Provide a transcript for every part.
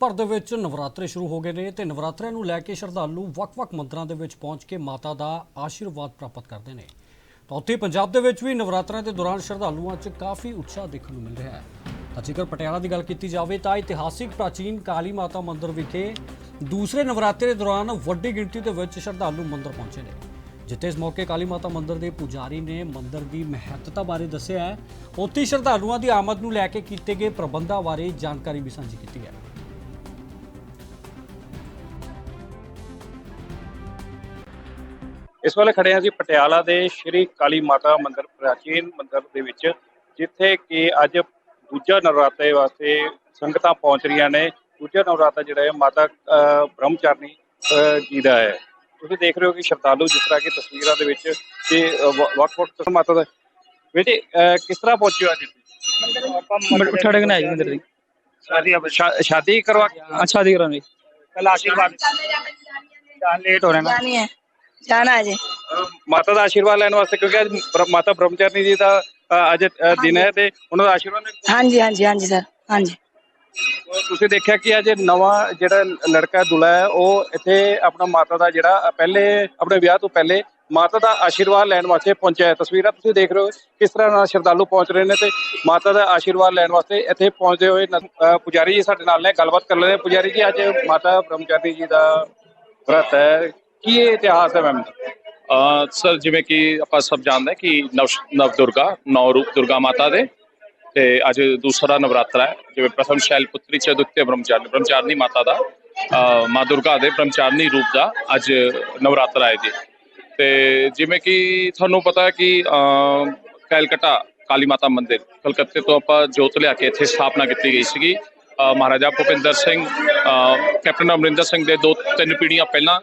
ਭਰ ਦੇ ਵਿੱਚ ਨਵਰਾਤਰੇ ਸ਼ੁਰੂ ਹੋ ਗਏ ਨੇ ਤੇ ਨਵਰਾਤਰਿਆਂ ਨੂੰ ਲੈ ਕੇ ਸ਼ਰਧਾਲੂ ਵੱਖ-ਵੱਖ ਮੰਦਰਾਂ ਦੇ ਵਿੱਚ ਪਹੁੰਚ ਕੇ ਮਾਤਾ ਦਾ ਆਸ਼ੀਰਵਾਦ ਪ੍ਰਾਪਤ ਕਰਦੇ ਨੇ। ਤਾਂ ਉੱਥੇ ਪੰਜਾਬ ਦੇ ਵਿੱਚ ਵੀ ਨਵਰਾਤਰਿਆਂ ਦੇ ਦੌਰਾਨ ਸ਼ਰਧਾਲੂਆਂ 'ਚ ਕਾਫੀ ਉਤਸ਼ਾਹ ਦੇਖਣ ਨੂੰ ਮਿਲ ਰਿਹਾ ਹੈ। ਤਾਂ ਜੇਕਰ ਪਟਿਆਲਾ ਦੀ ਗੱਲ ਕੀਤੀ ਜਾਵੇ ਤਾਂ ਇਤਿਹਾਸਿਕ ਪ੍ਰਾਚੀਨ ਕਾਲੀ ਮਾਤਾ ਮੰਦਿਰ ਵਿਖੇ ਦੂਸਰੇ ਨਵਰਾਤਰੇ ਦੇ ਦੌਰਾਨ ਵੱਡੀ ਗਿਣਤੀ ਦੇ ਵਿੱਚ ਸ਼ਰਧਾਲੂ ਮੰਦਿਰ ਪਹੁੰਚੇ ਨੇ। ਜਿੱਥੇ ਇਸ ਮੌਕੇ ਕਾਲੀ ਮਾਤਾ ਮੰਦਿਰ ਦੇ ਪੁਜਾਰੀ ਨੇ ਮੰਦਿਰ ਦੀ ਮਹੱਤਤਾ ਬਾਰੇ ਦੱਸਿਆ ਹੈ। ਉੱਥੇ ਹੀ ਸ਼ਰਧਾਲੂਆਂ ਦੀ ਆਮਦ ਨੂੰ ਲੈ ਕੇ ਕੀਤੇ ਗਏ ਪ੍ਰਬੰਧਾਂ ਬਾਰੇ ਜਾਣਕਾਰੀ ਵੀ ਸਾਂਝੀ ਕੀਤੀ ਹੈ। ਇਸ ਵੇਲੇ ਖੜੇ ਹਾਂ ਅਸੀਂ ਪਟਿਆਲਾ ਦੇ ਸ਼੍ਰੀ ਕਾਲੀ ਮਾਤਾ ਮੰਦਿਰ ਪ੍ਰਾਚੀਨ ਮੰਦਿਰ ਦੇ ਵਿੱਚ ਜਿੱਥੇ ਕਿ ਅੱਜ ਦੂਜਾ ਨਵਰਾਤੇ ਵਾਸਤੇ ਸੰਗਤਾਂ ਪਹੁੰਚ ਰਹੀਆਂ ਨੇ। ਦੂਜਾ ਨਵਰਾਤਾ ਜਿਹੜਾ ਹੈ ਮਾਤਾ ਬ੍ਰਹਮਚਾਰਨੀ ਜੀ ਦਾ ਹੈ। ਤੁਸੀਂ ਦੇਖ ਰਹੇ ਹੋ ਕਿ ਸ਼ਰਧਾਲੂ ਜਿਸ ਤਰ੍ਹਾਂ ਕਿ ਤਸਵੀਰਾਂ ਦੇ ਵਿੱਚ ਤੇ ਵੱਖ-ਵੱਖ ਮਾਤਾ ਦਾ ਵਿੱਚ ਕਿਸ ਤਰ੍ਹਾਂ ਪਹੁੰਚਿਓ ਅੱਜ? ਮਿੱਠਾ ਡੰਗਣਾ ਹੈ ਜੀ ਮੰਦਿਰ ਦੀ। ਸ਼ਾਦੀ ਕਰਵਾ ਅੱਛਾ ਦੀ ਕਰਾਂਗੇ। ਕਲ ਆਸ਼ੀਰਵਾਦ ਲੇਟ ਹੋ ਰਹੇ ਨੇ। ਜਾਣਾ ਜੀ ਮਾਤਾ ਦਾ ਆਸ਼ੀਰਵਾਦ ਲੈਣ ਵਾਸਤੇ ਕਿਉਂਕਿ ਅੱਜ ਮਾਤਾ ਬ੍ਰਹਮਚਾਰਨੀ ਜੀ ਦਾ ਅੱਜ ਦਿਨ ਹੈ ਤੇ ਉਹਨਾਂ ਦਾ ਆਸ਼ੀਰਵਾਦ ਲੈਣ ਹਾਂਜੀ ਹਾਂਜੀ ਹਾਂਜੀ ਸਰ। ਹਾਂਜੀ। ਤੁਸੀਂ ਦੇਖਿਆ ਕਿ ਅੱਜ ਨਵਾਂ ਜਿਹੜਾ ਲੜਕਾ ਦੁਲਾ ਹੈ ਉਹ ਇੱਥੇ ਆਪਣਾ ਮਾਤਾ ਦਾ ਜਿਹੜਾ ਪਹਿਲੇ ਆਪਣੇ ਵਿਆਹ ਤੋਂ ਪਹਿਲੇ ਮਾਤਾ ਦਾ ਆਸ਼ੀਰਵਾਦ ਲੈਣ ਵਾਸਤੇ ਪਹੁੰਚਿਆ ਹੈ। ਤਸਵੀਰਾਂ ਤੁਸੀਂ ਦੇਖ ਰਹੇ ਹੋ ਕਿਸ ਤਰ੍ਹਾਂ ਨਾਲ ਸ਼ਰਧਾਲੂ ਪਹੁੰਚ ਰਹੇ ਨੇ ਤੇ ਮਾਤਾ ਦਾ ਆਸ਼ੀਰਵਾਦ ਲੈਣ ਵਾਸਤੇ ਇੱਥੇ ਪਹੁੰਚਦੇ ਹੋਏ ਪੁਜਾਰੀ ਜੀ ਸਾਡੇ ਨਾਲ ਨੇ ਗੱਲਬਾਤ ਕਰ ਲੈਂਦੇ ਪੁਜਾਰੀ ਜੀ ਅੱਜ ਮਾਤਾ ਬ੍ਰਹਮਚਾਰੀ ਜੀ ਦਾ ਵਰਤ ਹੈ। ਕੀ ਇਹ ਇਤਿਹਾਸ ਹੈ ਮੈਮ? ਸਰ ਜਿਵੇਂ ਕਿ ਆਪਾਂ ਸਭ ਜਾਣਦੇ ਹਾਂ ਕਿ ਨਵ ਨਵ ਦੁਰਗਾ ਨੌ ਰੂਪ ਦੁਰਗਾ ਮਾਤਾ ਦੇ ਤੇ ਅੱਜ ਦੂਸਰਾ ਨਵਰਾਤਰਾ ਹੈ ਜਿਵੇਂ ਪ੍ਰਥਮ ਸ਼ੈਲ ਪੁੱਤਰੀ ਚ ਦੁਖਤੇ ਬ੍ਰਹਮਚਾਰੀ ਬ੍ਰਹਮਚਾਰਨੀ ਮਾਤਾ ਦਾ ਮਾਂ ਦੁਰਗਾ ਦੇ ਬ੍ਰਹਮਚਾਰਨੀ ਰੂਪ ਦਾ ਅੱਜ ਨਵਰਾਤਰਾ ਹੈ ਜੀ। ਤੇ ਜਿਵੇਂ ਕਿ ਤੁਹਾਨੂੰ ਪਤਾ ਹੈ ਕਿ ਅ, ਕੈਲਕਟਾ ਕਾਲੀ ਮਾਤਾ ਮੰਦਿਰ ਕਲਕੱਤੇ ਤੋਂ ਆਪਾਂ ਜੋਤ ਲਿਆ ਕੇ ਇੱਥੇ ਸਥਾਪਨਾ ਕੀਤੀ ਗਈ ਸੀਗੀ। ਮਹਾਰਾਜਾ ਭੁਪਿੰਦਰ ਸਿੰਘ ਕੈਪਟਨ ਅਮਰਿੰਦਰ ਸਿੰਘ ਦੇ ਦੋ ਤਿੰਨ ਪੀੜ੍ਹੀਆਂ ਪਹਿਲਾਂ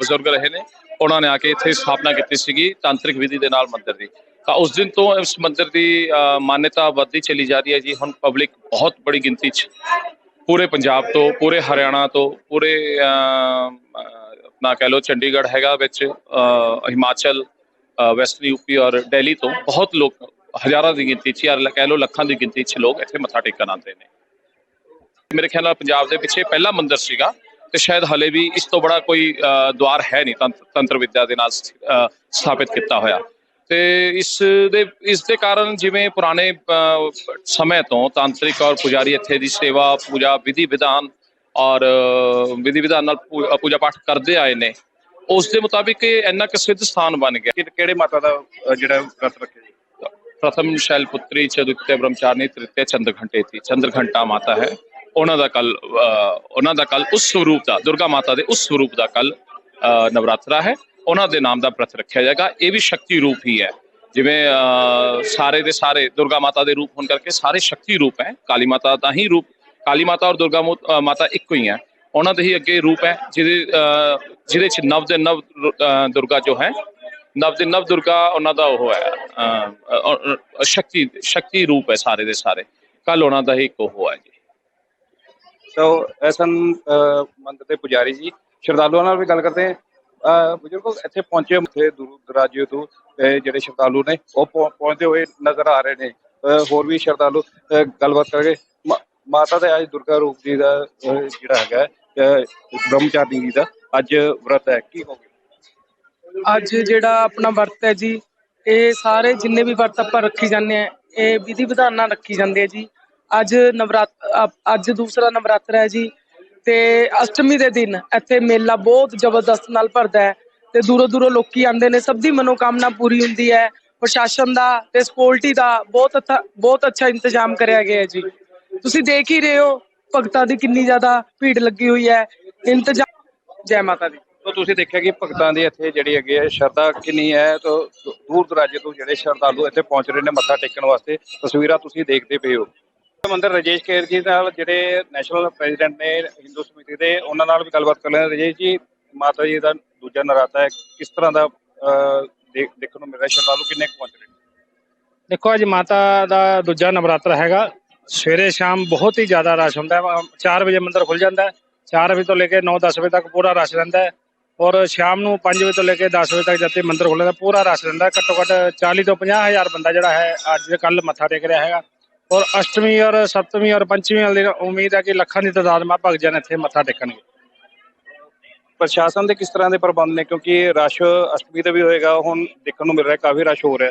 ਬਜ਼ੁਰਗ ਰਹੇ ਨੇ। ਉਹਨਾਂ ਨੇ ਆ ਕੇ ਇੱਥੇ ਸਥਾਪਨਾ ਕੀਤੀ ਸੀਗੀ ਤਾਂਤਰਿਕ ਵਿਧੀ ਦੇ ਨਾਲ ਮੰਦਿਰ ਦੀ। ਤਾਂ ਉਸ ਦਿਨ ਤੋਂ ਇਸ ਮੰਦਿਰ ਦੀ ਮਾਨਤਾ ਵੱਧਦੀ ਚਲੀ ਜਾ ਰਹੀ ਹੈ ਜੀ। ਹੁਣ ਪਬਲਿਕ ਬਹੁਤ ਬੜੀ ਗਿਣਤੀ 'ਚ ਪੂਰੇ ਪੰਜਾਬ ਤੋਂ ਪੂਰੇ ਹਰਿਆਣਾ ਤੋਂ ਪੂਰੇ ਆਪਣਾ ਕਹਿ ਲਓ ਚੰਡੀਗੜ੍ਹ ਹੈਗਾ ਵਿੱਚ ਹਿਮਾਚਲ ਅ, ਵੈਸਟਰਨ ਯੂਪੀ ਔਰ ਦਿੱਲੀ ਤੋਂ ਬਹੁਤ ਲੋਕ ਹਜ਼ਾਰਾਂ ਦੀ ਗਿਣਤੀ 'ਚ ਯਾਰ ਕਹਿ ਲਓ ਲੱਖਾਂ ਦੀ ਗਿਣਤੀ 'ਚ ਲੋਕ ਇੱਥੇ ਮੱਥਾ ਟੇਕਣ ਆਉਂਦੇ ਨੇ। ਮੇਰੇ ਖਿਆਲ ਨਾਲ ਪੰਜਾਬ ਦੇ ਪਿੱਛੇ ਪਹਿਲਾ ਮੰਦਿਰ ਸੀਗਾ ਤੇ ਸ਼ਾਇਦ ਹਲੇ ਵੀ ਇਸ ਤੋਂ ਬੜਾ ਕੋਈ ਦੁਆਰ ਹੈ ਨਹੀਂ ਤੰਤਰ ਵਿਦਿਆ ਦੇ ਨਾਲ ਸਥਾਪਿਤ ਕੀਤਾ ਹੋਇਆ। ਤੇ ਇਸ ਦੇ ਇਸ ਦੇ ਕਾਰਨ ਜਿਵੇਂ ਪੁਰਾਣੇ ਸਮੇਂ ਤੋਂ ਤਾਂਤਰਿਕ ਔਰ ਪੁਜਾਰੀ ਇੱਥੇ ਦੀ ਸੇਵਾ ਪੂਜਾ ਵਿਧੀ ਵਿਧਾਨ ਔਰ ਵਿਧੀ ਵਿਧਾਨ ਨਾਲ ਪੂਜਾ ਪਾਠ ਕਰਦੇ ਆਏ ਨੇ ਉਸ ਦੇ ਮੁਤਾਬਿਕ ਇਹ ਇੰਨਾ ਕਿ ਸਿੱਧ ਸਥਾਨ ਬਣ ਗਿਆ। ਕਿਹੜੇ ਮਾਤਾ ਦਾ ਜਿਹੜਾ ਵਰਤ ਰੱਖਿਆ ਪ੍ਰਥਮ ਸ਼ੈਲਪੁਤਰੀ ਚਦੁਕਤੇ ਬ੍ਰਹਮਚਾਰਨੀ ਤ੍ਰਿਤੀਯ ਚੰਦਰਘੰਟੇ ਸੀ ਚੰਦਰਘੰਟਾ ਮਾਤਾ ਹੈ। ਉਹਨਾਂ ਦਾ ਕੱਲ ਉਹਨਾਂ ਦਾ ਕੱਲ ਉਸ ਸਰੂਪ ਦਾ, ਦੁਰਗਾ ਮਾਤਾ ਦੇ ਉਸ ਸਰੂਪ ਦਾ ਕੱਲ ਨਵਰਾਤਰਾ ਹੈ। ਉਹਨਾਂ ਦੇ ਨਾਮ ਦਾ ਵਰਤ ਰੱਖਿਆ ਜਾਏਗਾ। ਇਹ ਵੀ ਸ਼ਕਤੀ ਰੂਪ ਹੀ ਹੈ। ਜਿਵੇਂ ਸਾਰੇ ਦੇ ਸਾਰੇ, ਦੁਰਗਾ ਮਾਤਾ ਦੇ ਰੂਪ ਹੋਣ ਕਰਕੇ ਸਾਰੇ ਸ਼ਕਤੀ ਰੂਪ ਹੈ। ਕਾਲੀ ਮਾਤਾ ਦਾ ਹੀ ਰੂਪ, ਕਾਲੀ ਮਾਤਾ ਔਰ ਦੁਰਗਾ ਮੋ- ਮਾਤਾ ਇੱਕੋ ਹੀ ਹੈ। ਉਹਨਾਂ ਦੇ ਹੀ ਅੱਗੇ ਰੂਪ ਹੈ, ਜਿਹਦੇ ਜਿਹਦੇ ਚ ਨਵ ਦੇ ਨਵ ਦੁਰਗਾ ਜੋ ਹੈ, ਨਵ ਦੇ ਨਵ ਦੁਰਗਾ ਉਹਨਾਂ ਦਾ ਉਹ ਹੈ ਸ਼ਕਤੀ ਸ਼ਕਤੀ ਰੂਪ ਹੈ ਸਾਰੇ ਦੇ ਸਾਰੇ। ਕੱਲ ਉਹਨਾਂ ਦਾ ਹੀ ਇੱਕ ਉਹ ਹੈ ਜੀ ਸੋ ਐਸਨ ਮੰਦਰ ਦੇ ਪੁਜਾਰੀ ਜੀ, ਸ਼ਰਧਾਲੂਆਂ ਨਾਲ ਵੀ ਗੱਲ ਕਰਦੇ ਹਾਂ। ਬਜ਼ੁਰਗੋ, ਇੱਥੇ ਪਹੁੰਚੇ ਇੱਥੇ ਦੂਰ ਦਰਾਜੇ ਤੋਂ ਜਿਹੜੇ ਸ਼ਰਧਾਲੂ ਨੇ, ਉਹ ਪਹੁੰਚਦੇ ਹੋਏ ਨਜ਼ਰ ਆ ਰਹੇ ਨੇ। ਹੋਰ ਵੀ ਸ਼ਰਧਾਲੂ ਗੱਲਬਾਤ ਕਰਕੇ ਮਾ- ਮਾਤਾ ਦੇ ਅੱਜ ਦੁਰਗਾ ਰੂਪ ਜੀ ਦਾ ਜਿਹੜਾ ਹੈਗਾ ਬ੍ਰਹਮਚਾਰੀ ਜੀ ਦਾ ਅੱਜ ਵਰਤ ਹੈ। ਕੀ ਹੋ ਗਿਆ ਅੱਜ ਜਿਹੜਾ ਆਪਣਾ ਵਰਤ ਹੈ ਜੀ, ਇਹ ਸਾਰੇ ਜਿੰਨੇ ਵੀ ਵਰਤ ਆਪਾਂ ਰੱਖੀ ਜਾਂਦੇ ਆ ਇਹ ਵਿਧੀ ਵਿਧਾਨ ਨਾਲ ਰੱਖੀ ਜਾਂਦੇ ਆ ਜੀ। ਅੱਜ ਨਵਰਾਤ ਅ- ਅੱਜ ਦੂਸਰਾ ਨਵਰਾਤਰਾ ਹੈ ਜੀ ਤੇ ਅਸ਼ਟਮੀ ਦੇ ਦਿਨ ਇੱਥੇ ਮੇਲਾ ਬਹੁਤ ਜ਼ਬਰਦਸਤ ਨਾਲ ਭਰਦਾ ਹੈ ਤੇ ਦੂਰੋਂ ਦੂਰੋਂ ਲੋਕੀ ਆਉਂਦੇ ਨੇ, ਸਭ ਦੀ ਮਨੋਕਾਮਨਾ ਪੂਰੀ ਹੁੰਦੀ ਹੈ, ਪ੍ਰਸ਼ਾਸਨ ਦਾ ਤੇ ਸਕਿਉਰਟੀ ਦਾ ਬਹੁਤ ਅੱਛਾ ਬਹੁਤ ਅੱਛਾ ਇੰਤਜ਼ਾਮ ਕਰਿਆ ਗਿਆ ਹੈ ਜੀ। ਤੁਸੀਂ ਦੇਖ ਹੀ ਰਹੇ ਹੋ, ਭਗਤਾਂ ਦੀ ਕਿੰਨੀ ਜ਼ਿਆਦਾ ਭੀੜ ਲੱਗੀ ਹੋਈ ਹੈ, ਇੰਤਜ਼ਾਮ ਜੈ ਮਾਤਾ ਦੀ। ਤੋ ਤੁਸੀਂ ਦੇਖਿਆ ਕਿ ਭਗਤਾਂ ਦੀ ਇੱਥੇ ਜਿਹੜੀ ਹੈਗੀ ਹੈ ਸ਼ਰਧਾ ਕਿੰਨੀ ਹੈ, ਤੋ ਦੂਰ ਦਰਾਜੇ ਤੋਂ ਜਿਹੜੇ ਸ਼ਰਧਾਲੂ ਇੱਥੇ ਪਹੁੰਚ ਰਹੇ ਨੇ ਮੱਥਾ ਟੇਕਣ ਵਾਸਤੇ, ਤਸਵੀਰਾਂ ਤੁਸੀਂ ਦੇਖਦੇ ਪਏ ਹੋ। ਮੰਦਰ ਰਜੇਸ਼ ਕੇਰ ਜੀ ਨਾਲ ਜਿਹੜੇ ਨੈਸ਼ਨਲ ਪ੍ਰੈਜ਼ੀਡੈਂਟ ਨੇ ਹਿੰਦੂ ਸਮਿਤੀ ਦੇ, ਉਹਨਾਂ ਨਾਲ ਵੀ ਗੱਲਬਾਤ ਕਰ ਲੈਣਾ ਰਜੇਸ਼ ਜੀ, ਮਾਤਾ ਜੀ ਦਾ ਦੂਜਾ ਨਰਾਤਾ ਹੈ। ਕਿਸ ਤਰ੍ਹਾਂ ਦਾ ਦੇਖ- ਦੇਖਣ ਨੂੰ ਮਿਲ ਰਿਹਾ? ਸ਼ਰਧਾਲੂ ਕਿੰਨੇ ਕੁ ਪਹੁੰਚ ਰਹੇ ਦੇਖੋ, ਅੱਜ ਮਾਤਾ ਦਾ ਦੂਜਾ ਨਵਰਾਤਰਾ ਹੈਗਾ। ਸਵੇਰੇ ਸ਼ਾਮ ਬਹੁਤ ਹੀ ਜ਼ਿਆਦਾ ਰਸ਼ ਹੁੰਦਾ ਹੈ। 4 ਵਜੇ ਮੰਦਰ ਖੁੱਲ ਜਾਂਦਾ ਹੈ। 4 ਵਜੇ ਤੋਂ ਲੈ ਕੇ 9-10 ਵਜੇ ਤੱਕ ਪੂਰਾ ਰਸ਼ ਰਹਿੰਦਾ ਹੈ। ਔਰ ਸ਼ਾਮ ਨੂੰ 5 ਵਜੇ ਤੋਂ ਲੈ ਕੇ 10 ਵਜੇ ਤੱਕ ਜਦ ਤੱਕ ਮੰਦਿਰ ਖੁੱਲ੍ਹਦਾ ਪੂਰਾ ਰਸ਼ ਰਹਿੰਦਾ ਘੱਟੋ ਘੱਟ 40 ਤੋਂ 50 ਹਜ਼ਾਰ ਬੰਦਾ ਜਿਹੜਾ ਹੈ, ਅੱਜ ਕੱਲ ਮੱਥਾ ਟੇਕ ਰਿਹਾ ਹੈਗਾ। ਔਰ ਅਸ਼ਟਮੀ ਔਰ ਸਪਤਮੀ ਔਰ ਪੰਚਮੀ ਵਾਲੇ ਦਿਨ ਉਮੀਦ ਹੈ ਕਿ ਲੱਖਾਂ ਦੀ ਤਾਦਾਦ ਮਾ ਭਗਤ ਜਨ ਇੱਥੇ ਮੱਥਾ ਟੇਕਣਗੇ। ਪ੍ਰਸ਼ਾਸਨ ਦੇ ਕਿਸ ਤਰ੍ਹਾਂ ਦੇ ਪ੍ਰਬੰਧ ਨੇ? ਕਿਉਂਕਿ ਰਸ਼ ਅਸ਼ਟਮੀ ਤੇ ਵੀ ਹੋਏਗਾ, ਹੁਣ ਦੇਖਣ ਨੂੰ ਮਿਲ ਰਿਹਾ, ਕਾਫੀ ਰਸ਼ ਹੋ ਰਿਹਾ।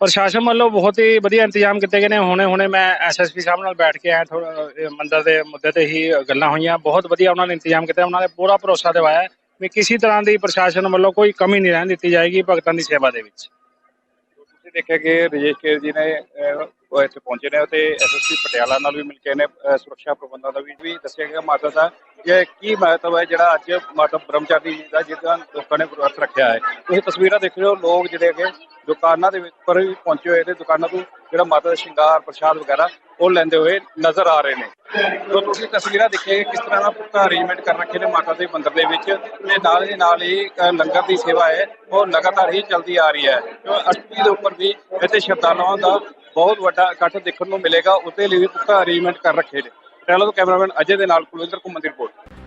ਪ੍ਰਸ਼ਾਸਨ ਵੱਲੋਂ ਬਹੁਤ ਹੀ ਵਧੀਆ ਇੰਤਜ਼ਾਮ ਕੀਤੇ ਗਏ ਨੇ। ਹੁਣੇ ਹੁਣੇ ਮੈਂ ਐਸਐਸਪੀ ਸਾਹਿਬ ਨਾਲ ਬੈਠ ਕੇ ਆਇਆ ਥੋੜਾ ਮੰਦਰ ਦੇ ਮੁੱਦੇ ਤੇ ਹੀ ਗੱਲਾਂ ਹੋਈਆਂ। ਬਹੁਤ ਵਧੀਆ ਉਹਨਾਂ ਨੇ ਇੰਤਜ਼ਾਮ ਕੀਤਾ, ਉਹਨਾਂ ਨੇ ਪੂਰਾ ਭਰੋਸਾ ਦਿਵਾਇਆ ਵੀ ਕਿਸੇ ਤਰ੍ਹਾਂ ਦੀ ਪ੍ਰਸ਼ਾਸਨ ਵੱਲੋਂ ਕੋਈ ਕਮੀ ਨਹੀਂ ਰਹਿਣ ਦਿੱਤੀ ਜਾਏਗੀ ਭਗਤਾਂ ਦੀ ਸੇਵਾ ਦੇ ਵਿੱਚ। ਤੁਸੀਂ ਦੇਖਿਆ ਕਿ ਰਜੇਸ਼ ਕੇਰ ਜੀ ਨੇ ਇੱਥੇ ਪਹੁੰਚੇ ਨੇ ਤੇ ਐਸਐਸਪੀ ਪਟਿਆਲਾ ਨਾਲ ਵੀ ਮਿਲ ਕੇ ਨੇ ਸੁਰੱਖਿਆ ਪ੍ਰਬੰਧਾਂ ਦਾ ਵੀ ਵੀ ਦੱਸਿਆ ਗਿਆ ਮਾਤਾ ਦਾ। ਇਹ ਕੀ ਮਹੱਤਵ ਹੈ ਜਿਹੜਾ ਅੱਜ ਮਾਤਾ ਬ੍ਰਹਮਚਾਰੀ ਜੀ ਦਾ, ਜਿਹਦਾ ਲੋਕਾਂ ਨੇ ਵਰਤ ਰੱਖਿਆ ਹੈ? ਤੁਸੀਂ ਤਸਵੀਰਾਂ ਦੇਖ ਰਹੇ ਹੋ, ਲੋਕ ਜਿਹੜੇ ਹੈਗੇ ਦੁਕਾਨਾਂ ਦੇ ਵਿੱਚ ਪਰ ਵੀ ਪਹੁੰਚੇ ਹੋਏ ਨੇ, ਦੁਕਾਨਾਂ ਤੋਂ ਜਿਹੜਾ ਮਾਤਾ ਦਾ ਸ਼ਿੰਗਾਰ, ਪ੍ਰਸ਼ਾਦ ਵਗੈਰਾ ਉਹ ਲੈਂਦੇ ਹੋਏ ਨਜ਼ਰ ਆ ਰਹੇ ਨੇ। ਤੋ ਤੁਸੀਂ ਤਸਵੀਰਾਂ ਦੇਖੇ ਕਿਸ ਤਰ੍ਹਾਂ ਦਾ ਪੁਖਤਾ ਅਰੇਂਜਮੈਂਟ ਕਰ ਰੱਖੇ ਨੇ ਮਾਤਾ ਦੇ ਮੰਦਿਰ ਦੇ ਵਿੱਚ? ਤੇ ਨਾਲ ਦੇ ਨਾਲ ਹੀ ਲੰਗਰ ਦੀ ਸੇਵਾ ਹੈ, ਉਹ ਲਗਾਤਾਰ ਹੀ ਚੱਲਦੀ ਆ ਰਹੀ ਹੈ। ਕਿਉਂ ਅਸ਼ਟਮੀ ਦੇ ਉੱਪਰ ਵੀ ਇੱਥੇ ਸ਼ਰਧਾਲੂਆਂ ਦਾ ਬਹੁਤ ਵੱਡਾ ਇਕੱਠ ਦੇਖਣ ਨੂੰ ਮਿਲੇਗਾ ਉਹਦੇ ਲਈ ਵੀ ਪੁਖਤਾ ਅਰੇਂਜਮੈਂਟ ਕਰ ਰੱਖੇ ਨੇ। ਟੈਲੋ ਤੋਂ ਕੈਮਰਾਮੈਨ ਅਜੇ ਦੇ ਨਾਲ ਕੁਲਵਿੰਦਰ ਘੁੰਮਣ ਦੀ ਰਿਪੋਰਟ